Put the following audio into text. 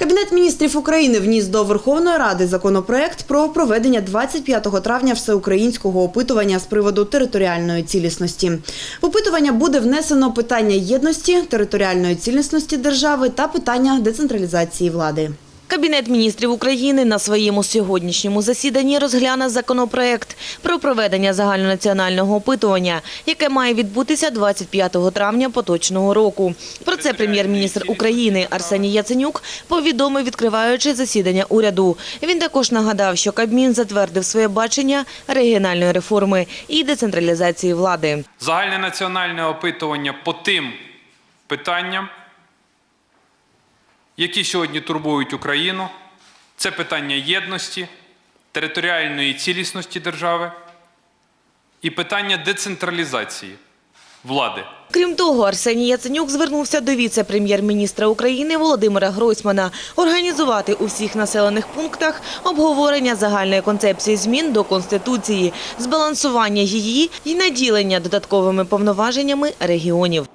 Кабінет міністрів України вніс до Верховної Ради законопроект про проведення 25 травня всеукраїнського опитування з приводу територіальної цілісності. В опитування буде внесено питання єдності, територіальної цілісності держави та питання децентралізації влади. Кабінет міністрів України на своєму сьогоднішньому засіданні розгляне законопроект про проведення загальнонаціонального опитування, яке має відбутися 25 травня поточного року. Про це прем'єр-міністр України Арсеній Яценюк повідомив, відкриваючи засідання уряду. Він також нагадав, що Кабмін затвердив своє бачення регіональної реформи і децентралізації влади. Загальне національне опитування по тим питанням, які сьогодні турбують Україну, це питання єдності, територіальної цілісності держави і питання децентралізації влади. Крім того, Арсеній Яценюк звернувся до віце-прем'єр-міністра України Володимира Гройсмана організувати у всіх населених пунктах обговорення загальної концепції змін до Конституції, збалансування її і наділення додатковими повноваженнями регіонів.